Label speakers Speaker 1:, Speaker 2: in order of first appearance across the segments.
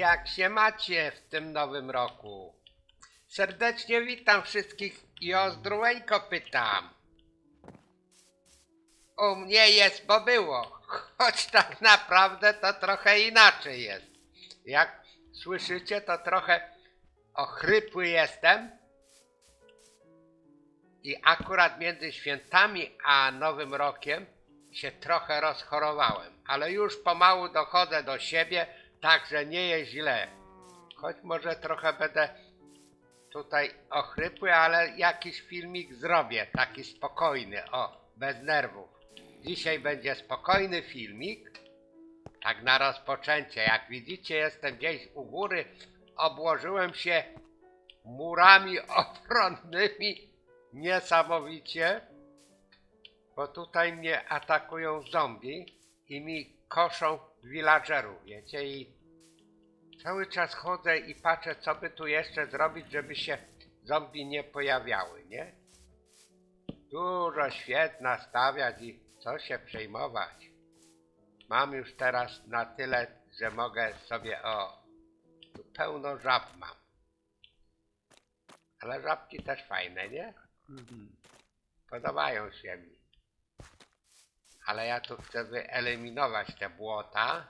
Speaker 1: Jak się macie w tym nowym roku? Serdecznie witam wszystkich i o zdrójko pytam. U mnie jest, bo było, choć tak naprawdę to trochę inaczej jest. Jak słyszycie, to trochę ochrypły jestem. I akurat między świętami a Nowym Rokiem się trochę rozchorowałem, ale już pomału dochodzę do siebie, także nie jest źle. Choć może trochę będę tutaj ochrypły, ale jakiś filmik zrobię, taki spokojny, o, bez nerwów. Dzisiaj będzie spokojny filmik, tak na rozpoczęcie. Jak widzicie, jestem gdzieś u góry, obłożyłem się murami obronnymi niesamowicie, bo tutaj mnie atakują zombie i mi koszą villagerów, wiecie, i cały czas chodzę i patrzę, co by tu jeszcze zrobić, żeby się zombie nie pojawiały, nie? Dużo świet nastawiać i co się przejmować. Mam już teraz na tyle, że mogę sobie o... Tu pełno żab mam. Ale żabki też fajne, nie? Podobają się mi. Ale ja tu chcę wyeliminować te błota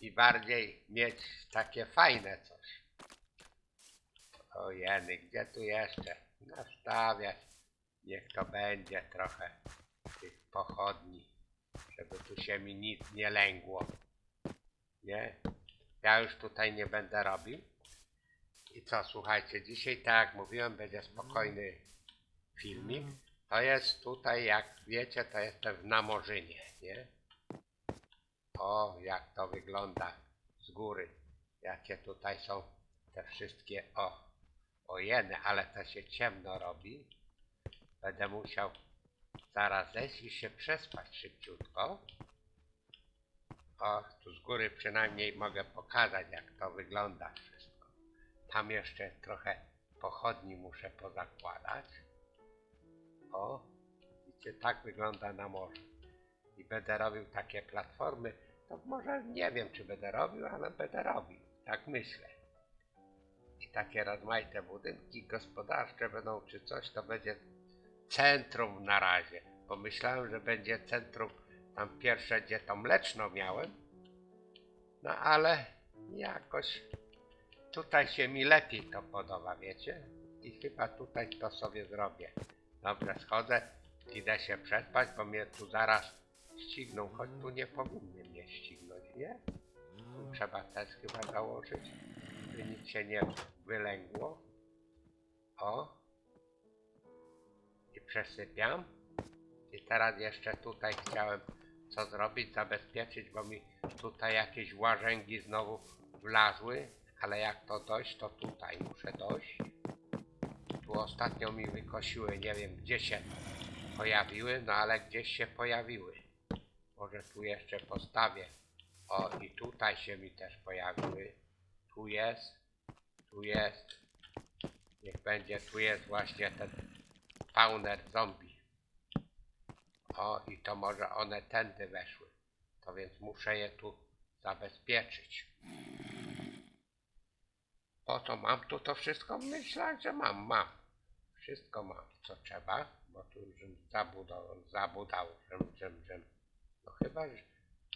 Speaker 1: i bardziej mieć takie fajne coś. O jeny, gdzie tu jeszcze? Nastawiać. Niech to będzie trochę tych pochodni, żeby tu się mi nic nie lęgło. Nie? Ja już tutaj nie będę robił. I co, słuchajcie, dzisiaj tak jak mówiłem, będzie spokojny filmik. To jest tutaj, jak wiecie, to jestem w Namorzynie, nie? O, jak to wygląda z góry. Jakie tutaj są te wszystkie, o, ojeny, ale to się ciemno robi. Będę musiał zaraz zejść i się przespać szybciutko. O, tu z góry przynajmniej mogę pokazać, jak to wygląda wszystko. Tam jeszcze trochę pochodni muszę pozakładać. O, widzicie, tak wygląda na morzu. I będę robił takie platformy. To może nie wiem, czy będę robił, ale będę robił. Tak myślę. I takie rozmaite budynki gospodarcze będą, czy coś, to będzie centrum na razie. Bo myślałem, że będzie centrum tam pierwsze, gdzie to mleczno miałem. No ale jakoś tutaj się mi lepiej to podoba, wiecie? I chyba tutaj to sobie zrobię. Dobrze, schodzę, idę się przespać, bo mnie tu zaraz ścigną, choć tu nie powinny mnie ścignąć, nie? Tu trzeba też chyba założyć, by nic się nie wylęgło. O. I przesypiam. I teraz jeszcze tutaj chciałem co zrobić, zabezpieczyć, bo mi tutaj jakieś łażęgi znowu wlazły, ale jak to dojść, to tutaj muszę dojść. Tu ostatnio mi wykosiły, nie wiem gdzie się pojawiły, no ale gdzieś się pojawiły. Może tu jeszcze postawię. O, i tutaj się mi też pojawiły. Tu jest, tu jest. Niech będzie, tu jest właśnie ten spawner zombie. O, i to może one tędy weszły. To więc muszę je tu zabezpieczyć. Po co mam tu to wszystko? Myślę, że mam, mam. Wszystko mam, co trzeba, bo tu Rzym zabudał, zabudał, Rzym, Rzym, Rzym. No chyba, że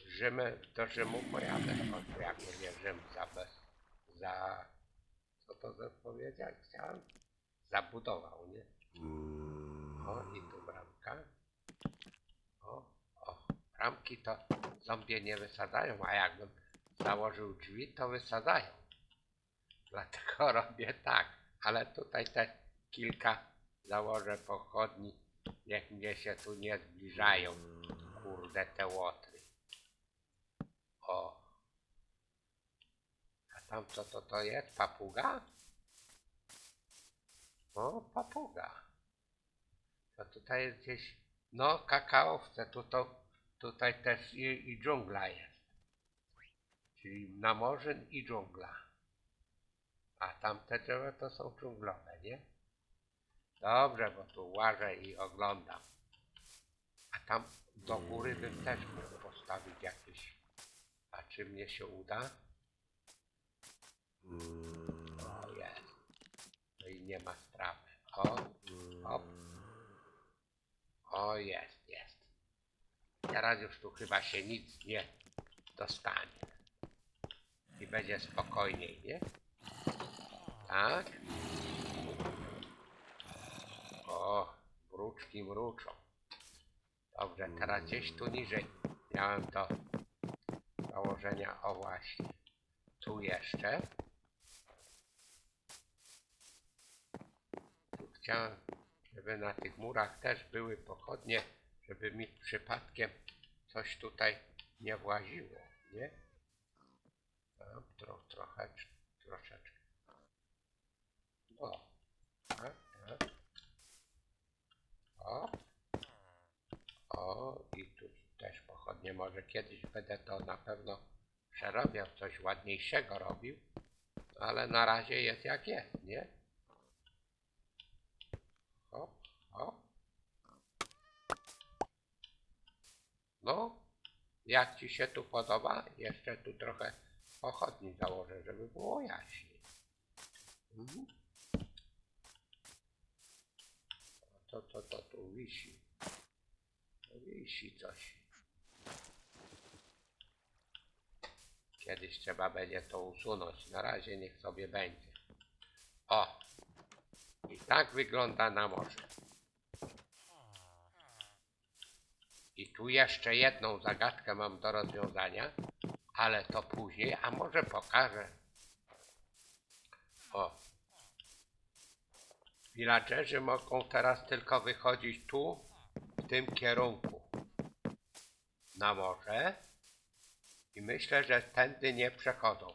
Speaker 1: Rzymy, do Rzymu pojadę, no, jak mówię Rzym za bez, za, co to za powiedzieć? Chciałem, zabudował, nie? O, i tu bramka. O, o, bramki to zombie nie wysadzają, a jakbym założył drzwi, to wysadzają. Dlatego robię tak, ale tutaj też kilka założę pochodni, niech mnie się tu nie zbliżają, kurde te łotry. O. A tam co to to jest? Papuga? O, papuga. To tutaj jest gdzieś, no kakaowce, tu to, tutaj też i, i dżungla jest. Czyli Namorzyn i dżungla. A tamte drzewa to są dżunglowe, nie? Dobrze, bo tu łażę i oglądam. A tam do góry bym też mógł postawić jakieś A czy mnie się uda? O, jest. No i nie ma sprawy. O, hop. O, jest, jest. Teraz już tu chyba się nic nie dostanie. I będzie spokojniej, nie? Tak? O, mruczki mruczą. Dobrze, teraz gdzieś tu niżej miałem to założenia. O właśnie. Tu jeszcze. Tu chciałem, żeby na tych murach też były pochodnie, żeby mi przypadkiem coś tutaj nie właziło, nie? Tam, tro, trochę, troszeczkę. O, tak, tak. O. O, i tu też pochodnie. Może kiedyś będę to na pewno przerabiał, coś ładniejszego robił. Ale na razie jest jak jest, nie? Hop, hop. No, jak ci się tu podoba? Jeszcze tu trochę pochodni założę, żeby było jaśniej. Mhm. To, to, to tu wisi. Wisi coś. Kiedyś trzeba będzie to usunąć. Na razie niech sobie będzie. O! I tak wygląda na morze. I tu jeszcze jedną zagadkę mam do rozwiązania, ale to później, a może pokażę. O. Villagerzy mogą teraz tylko wychodzić tu, w tym kierunku, na morze. I myślę, że tędy nie przechodzą.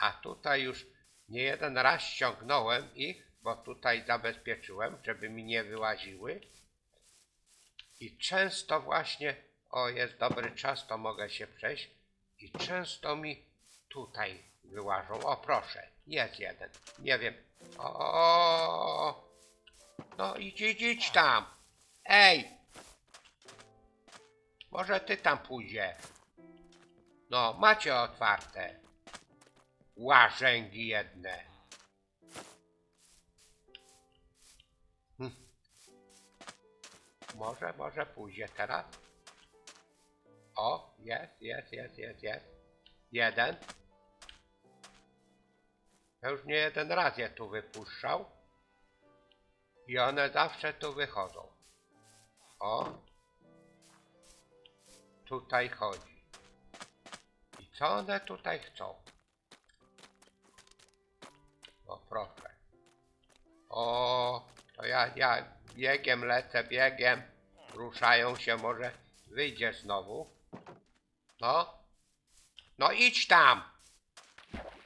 Speaker 1: A tutaj już nie jeden raz ściągnąłem ich, bo tutaj zabezpieczyłem, żeby mi nie wyłaziły. I często właśnie, o jest dobry czas, to mogę się przejść. I często mi tutaj wyłażą. O proszę, jest jeden. Nie wiem. O, no idź, idź, idź tam. Ej! Może ty tam pójdzie. No, macie otwarte. Łażęgi jedne. Hm. Może, może pójdzie teraz. O, jest, jest, jest, jest, jest. Jeden. Ja już nie jeden raz je tu wypuszczał. I one zawsze tu wychodzą. O. Tutaj chodzi. I co one tutaj chcą? O proszę. O, to ja, ja biegiem lecę, biegiem. Ruszają się, może wyjdzie znowu. No. No idź tam.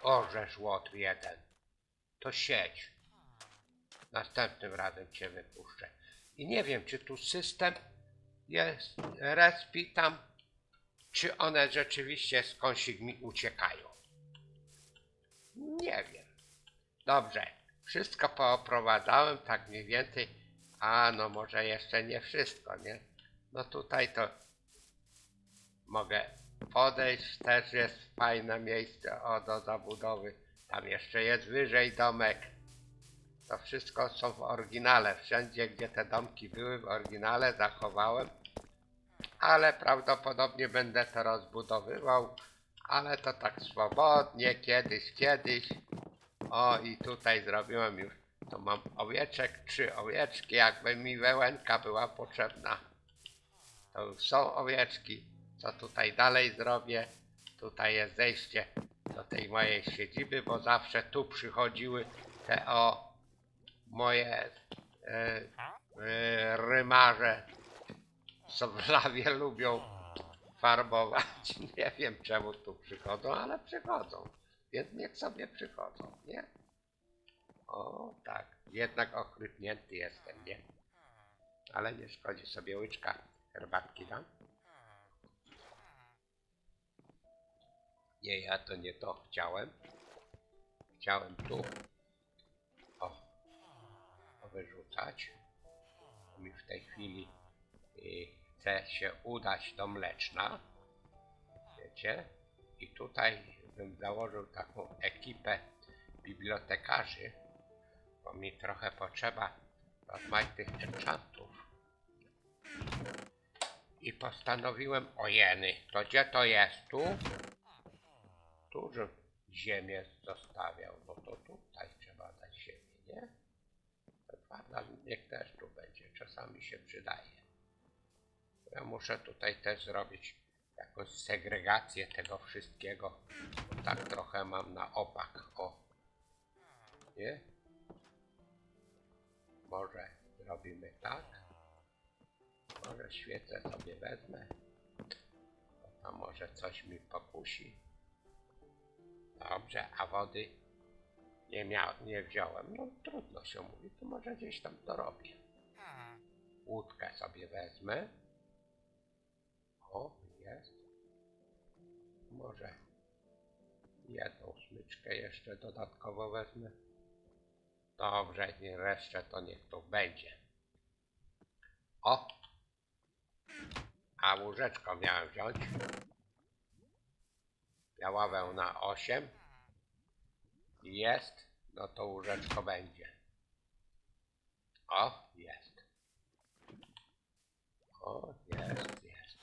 Speaker 1: Orzesz łotr jeden. To siedź. Następnym razem cię wypuszczę. I nie wiem, czy tu system jest, respi tam, czy one rzeczywiście skądś mi uciekają. Nie wiem. Dobrze. Wszystko pooprowadzałem tak mniej więcej. A no może jeszcze nie wszystko, nie? No tutaj to mogę podejść. Też jest fajne miejsce o, do zabudowy. Tam jeszcze jest wyżej domek. To wszystko są w oryginale. Wszędzie, gdzie te domki były w oryginale, zachowałem. Ale prawdopodobnie będę to rozbudowywał. Ale to tak swobodnie, kiedyś, kiedyś. O, i tutaj zrobiłem już. To mam owieczek, trzy owieczki. Jakby mi wełenka była potrzebna. To już są owieczki. Co tutaj dalej zrobię? Tutaj jest zejście do tej mojej siedziby, bo zawsze tu przychodziły te o moje e, e, rymarze, co w lawie lubią farbować. Nie wiem czemu tu przychodzą, ale przychodzą. Więc niech sobie przychodzą, nie? O, tak. Jednak ochrypnięty jestem, nie? Ale nie szkodzi sobie łyczka herbatki dam. Nie, ja to nie to chciałem. Chciałem tu. O. wyrzucać. Mi w tej chwili y, chce się udać do mleczna. Wiecie? I tutaj bym założył taką ekipę bibliotekarzy, bo mi trochę potrzeba rozmaitych enchantów. I postanowiłem, ojeny, to gdzie to jest? Tu? Tu, ziemię zostawiał, no to tutaj trzeba dać ziemię, nie? Niech też tu będzie, czasami się przydaje. Ja muszę tutaj też zrobić jakąś segregację tego wszystkiego, tak trochę mam na opak, o. Nie? Może zrobimy tak. Może świecę sobie wezmę. Tam może coś mi pokusi. Dobrze, a wody nie, mia- nie wziąłem. No trudno się mówi, to może gdzieś tam dorobię. Łódkę sobie wezmę. O, jest. Może jedną smyczkę jeszcze dodatkowo wezmę. Dobrze, nie resztę to niech to będzie. O! A łóżeczko miałem wziąć. Biała wełna 8. Jest. No to łóżeczko będzie. O, jest. O, jest.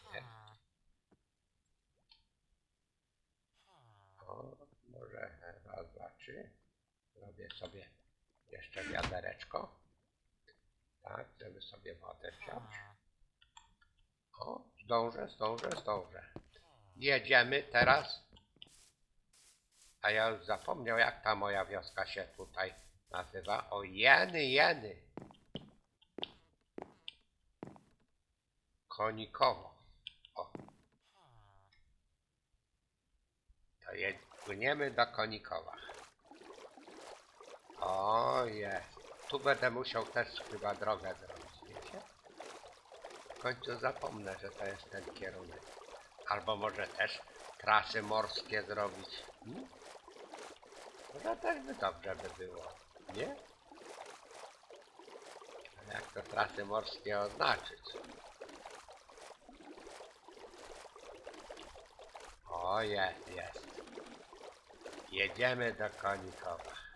Speaker 1: O, może trzy. Robię sobie jeszcze wiadereczko. Tak, żeby sobie wodę wziąć. O, zdążę, zdążę, zdążę. Jedziemy teraz. A ja już zapomniał, jak ta moja wioska się tutaj nazywa. O, Jeny, Jeny. Konikowo. O. To płyniemy do Konikowa. O. Tu będę musiał też chyba drogę zrobić, wiecie? W końcu zapomnę, że to jest ten kierunek. Albo może też trasy morskie zrobić. Hmm? No to też by dobrze by było, nie? Jak to trasy morskie oznaczyć? O, jest, jest. Jedziemy do Konikowa.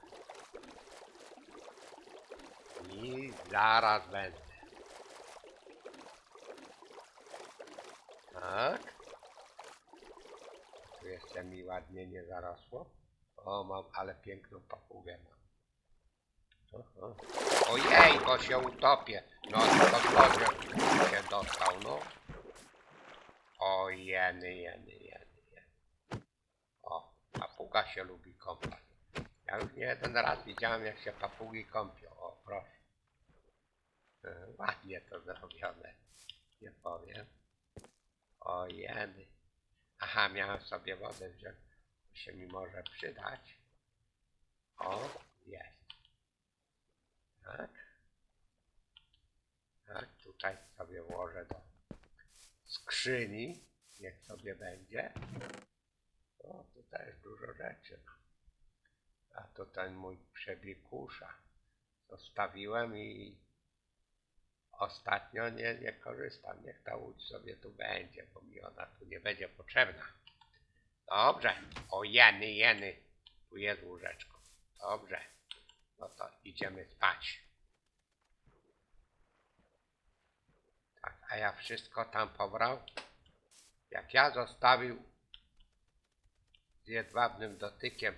Speaker 1: I zaraz będę. Tak. Tu jeszcze mi ładnie nie zarosło. O, mam, ale piękną papugę mam. Ojej, bo się utopię. No, to kozioł się dostał, no. O, jeny, jeny, jeny, jeny. O, papuga się lubi kąpać. Ja już nie jeden raz widziałem, jak się papugi kąpią. O, proszę. E, Ładnie to zrobione. Nie powiem. O jeny. Aha, miałem sobie wodę wziąć. To się mi może przydać. O, jest. Tak. Tak, tutaj sobie włożę do skrzyni. Niech sobie będzie. O, tutaj jest dużo rzeczy. A ten mój przebikusza. Zostawiłem i ostatnio nie, nie korzystam. Niech ta łódź sobie tu będzie, bo mi ona tu nie będzie potrzebna. Dobrze. O jeny, jeny. Tu jest łóżeczko. Dobrze. No to idziemy spać. Tak, a ja wszystko tam pobrał. Jak ja zostawił z jedwabnym dotykiem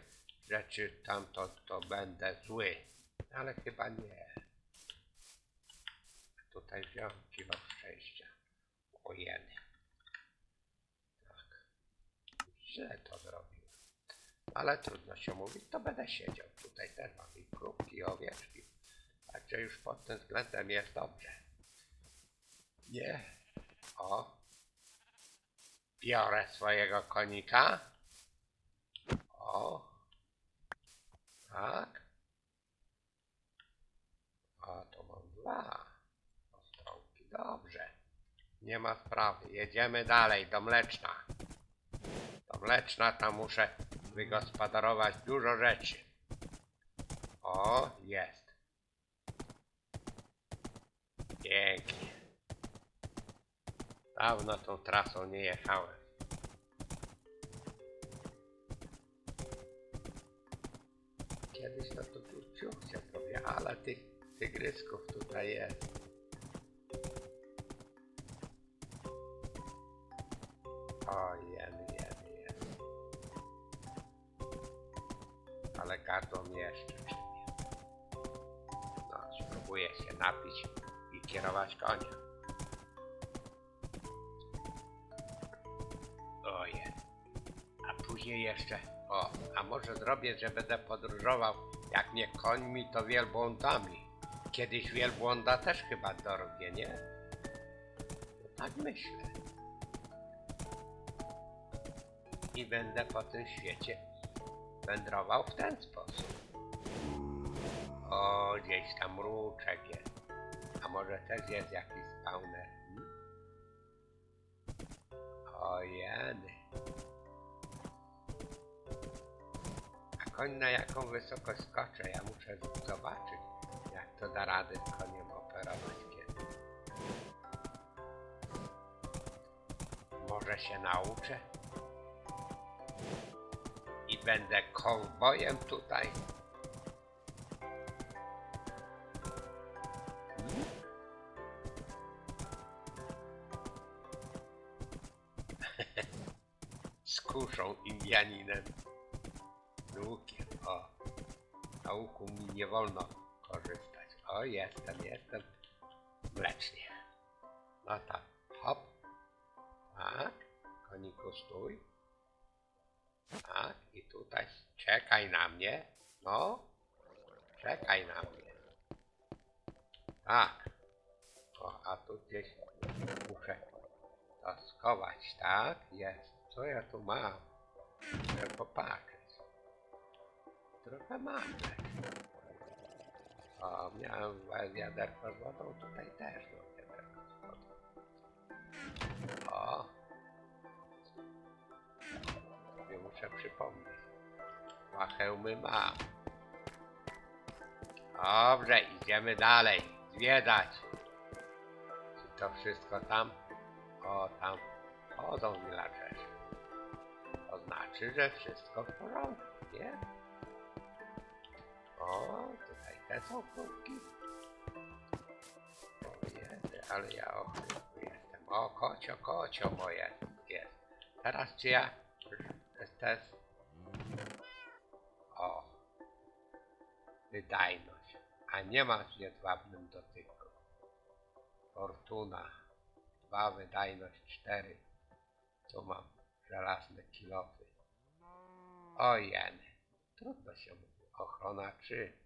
Speaker 1: rzeczy tam, to, to będę zły. Ale chyba nie. Tutaj wziąłem kilo szczęścia. Ojeny. Tak. Źle to zrobiłem. Ale trudno się mówić, to będę siedział. Tutaj też mam i krówki, owieczki. Także już pod tym względem jest dobrze. Nie. O. Biorę swojego konika. O. Tak. A to mam dwa. Dobrze. Nie ma sprawy. Jedziemy dalej do mleczna. Do mleczna tam muszę wygospodarować dużo rzeczy. O, jest. Pięknie. Dawno tą trasą nie jechałem. Kiedyś na to tu ciuchcia powie, ale tych tygrysków tutaj jest. O, jen, jen, jen. Ale mnie jeszcze czymie. No, spróbuję się napić i kierować konia. Ojej. A później jeszcze, o, a może zrobię, że będę podróżował, jak nie końmi, to wielbłądami. Kiedyś wielbłąda też chyba dorwie, nie? No tak myślę. I będę po tym świecie wędrował w ten sposób. O, gdzieś tam mruczek jest. A może też jest jakiś spawner? Hmm? O jeny. A koń na jaką wysokość skoczę? Ja muszę zobaczyć, jak to da radę z koniem operować kiedy. Może się nauczę? Będę kowbojem tutaj. Hmm? z kuszą Indianinem. Łukiem, o. Na łuku mi nie wolno korzystać. O, jestem, jestem. Mlecznie. No tak, hop. Tak, koniku stój. Tak, i tutaj czekaj na mnie. No, czekaj na mnie. Tak. O, a tu gdzieś muszę to schować, tak? Jest. Co ja tu mam? Muszę popatrzeć. Trochę mam. O, miałem wiaderko z wodą, tutaj też mam wiaderko z wodą. O. muszę przypomnieć. Dwa hełmy mam. Dobrze, idziemy dalej. Zwiedzać. Czy to wszystko tam? O, tam chodzą villagerzy. To znaczy, że wszystko w porządku, nie? O, tutaj te są. O jedy, ale ja ochrypły jestem. O, kocio, kocio moje jest. Teraz czy ja też... O. Wydajność. A nie ma w jedwabnym dotyku. Fortuna. Dwa, wydajność cztery. Tu mam żelazne kilofy. O jeny. Trudno się mówi. Ochrona 3.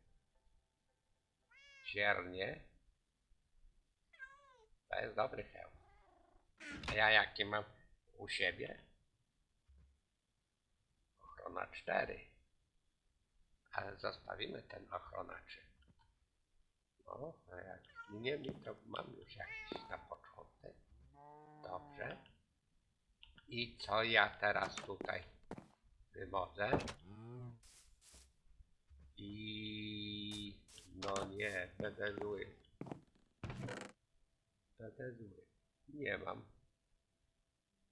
Speaker 1: Siernie. To jest dobry hełm. A ja jaki mam u siebie? Ochrona 4. Ale zostawimy ten ochrona 3. No, a jak nie mi, to mam już jakiś na początek. Dobrze. I co ja teraz tutaj wymodzę? I no nie, będę zły. Będę zły. Nie mam.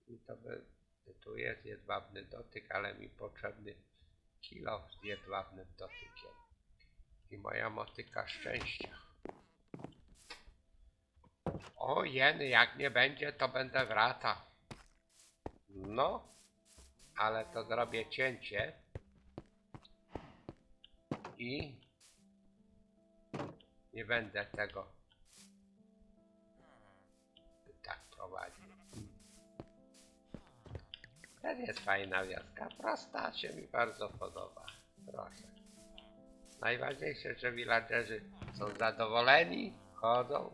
Speaker 1: I to by, tu jest jedwabny dotyk, ale mi potrzebny kilo z jedwabnym dotykiem. I moja motyka szczęścia. O jeny, jak nie będzie, to będę wracał. No, ale to zrobię cięcie i nie będę tego tak prowadził. To jest fajna wioska, prosta się mi bardzo podoba. Proszę. Najważniejsze, że villagerzy są zadowoleni, chodzą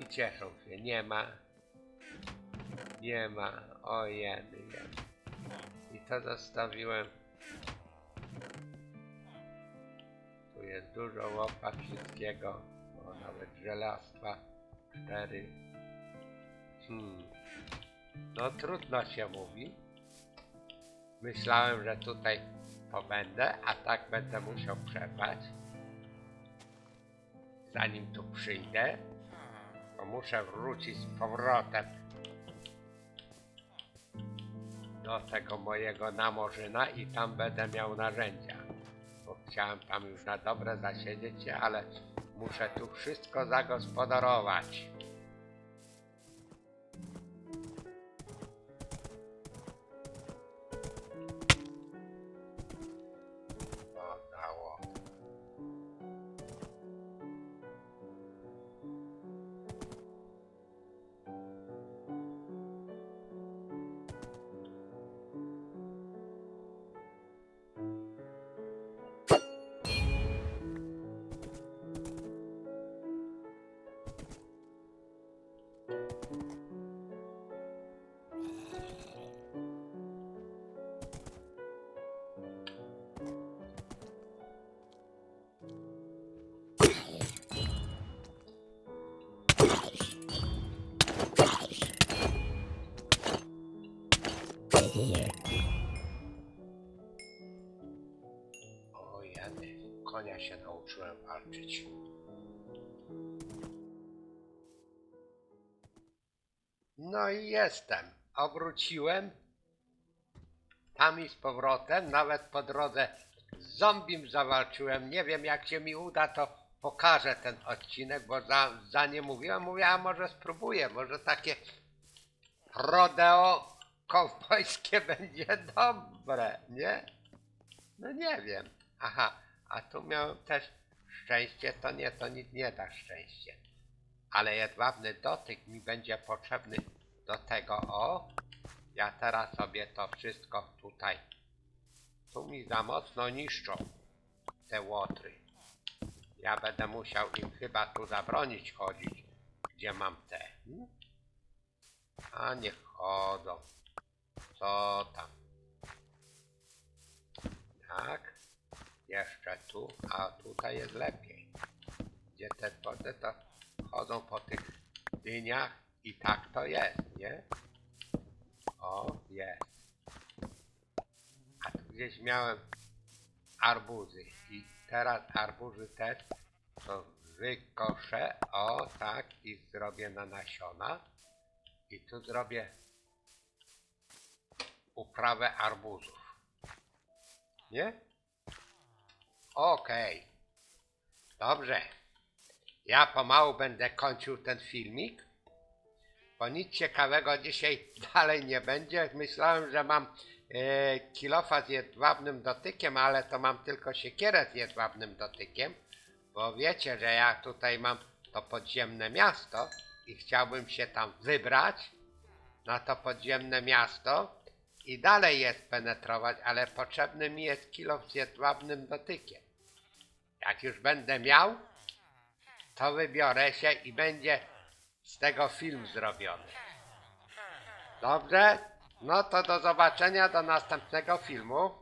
Speaker 1: i cieszą się. Nie ma, nie ma, o jeny, jeny. I to zostawiłem Tu jest dużo łopat wszystkiego, o, nawet żelastwa, cztery. Hmm. No trudno się mówi. Myślałem, że tutaj pobędę, a tak będę musiał przepać. Zanim tu przyjdę, to muszę wrócić z powrotem do tego mojego namorzyna i tam będę miał narzędzia. Bo chciałem tam już na dobre zasiedzieć ale muszę tu wszystko zagospodarować. Konia się nauczyłem walczyć. No i jestem. Obróciłem. Tam i z powrotem. Nawet po drodze z zombim zawalczyłem. Nie wiem jak się mi uda, to pokażę ten odcinek, bo za, za nie mówiłem. Mówiłem, może spróbuję. Może takie rodeo kowbojskie będzie dobre, nie? No nie wiem. Aha, a tu miałem też szczęście, to nie, to nic nie da szczęście. Ale jedwabny dotyk mi będzie potrzebny do tego, o. Ja teraz sobie to wszystko tutaj. Tu mi za mocno niszczą te łotry. Ja będę musiał im chyba tu zabronić chodzić, gdzie mam te. Hmm? A niech chodzą. Co tam? Tak. Jeszcze tu, a tutaj jest lepiej. Gdzie te wody to chodzą po tych dyniach i tak to jest, nie? O, jest. A tu gdzieś miałem arbuzy i teraz arbuzy też to wykoszę, o tak i zrobię na nasiona i tu zrobię uprawę arbuzów. Nie? Okej. Dobrze. Ja pomału będę kończył ten filmik, bo nic ciekawego dzisiaj dalej nie będzie. Myślałem, że mam e, kilofa z jedwabnym dotykiem, ale to mam tylko siekierę z jedwabnym dotykiem, bo wiecie, że ja tutaj mam to podziemne miasto i chciałbym się tam wybrać na to podziemne miasto i dalej je penetrować, ale potrzebny mi jest kilo z jedwabnym dotykiem. Jak już będę miał, to wybiorę się i będzie z tego film zrobiony. Dobrze? No to do zobaczenia do następnego filmu.